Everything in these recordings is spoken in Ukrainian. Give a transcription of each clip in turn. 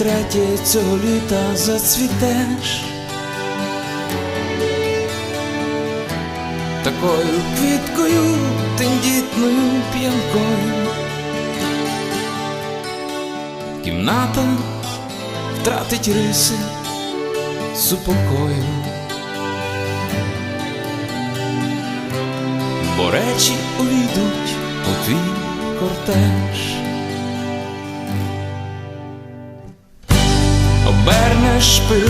Втретє цього літа зацвітеш такою квіткою, тендітною п'янкою. Кімната втратить риси супокою. Бо речі увійдуть у твій кортеж. Обернеш пил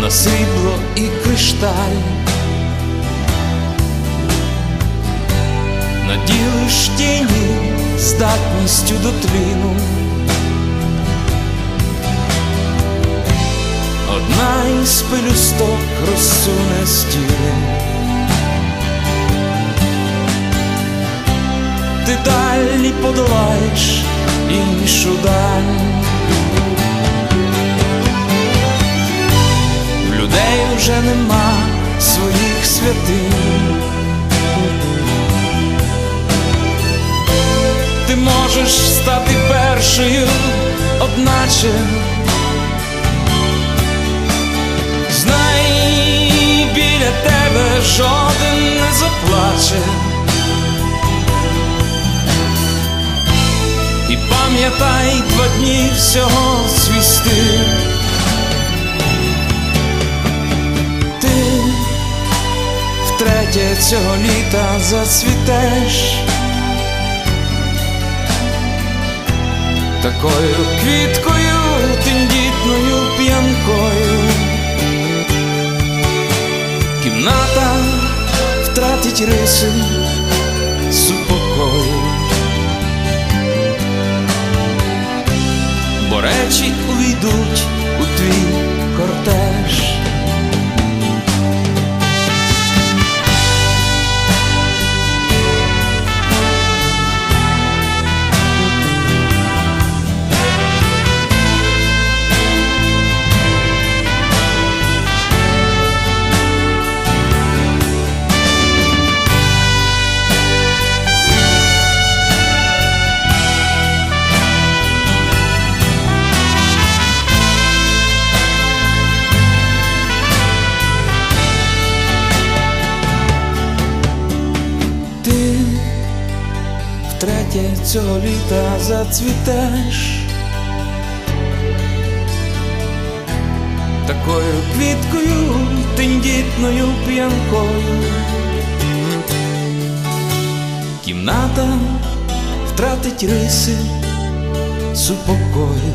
на срібло і кришталь, наділиш тіні здатністю до тліну. Одна із пелюсток розсуне стіни. Ти далі подолаєш іншу даль. Вже нема своїх святинь. Ти можеш стати першою, одначе. Знай, біля тебе жоден не заплаче. І пам'ятай два дні всього втретє цього літа зацвітеш. Такою квіткою, тендітною п'янкою. Кімната втратить риси супокою. Бо речі увійдуть у твій втретє цього літа зацвітеш такою квіткою, тендітною п'янкою. Кімната втратить риси супокою.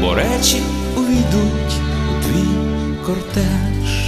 Бо речі увійдуть у твій кортеж.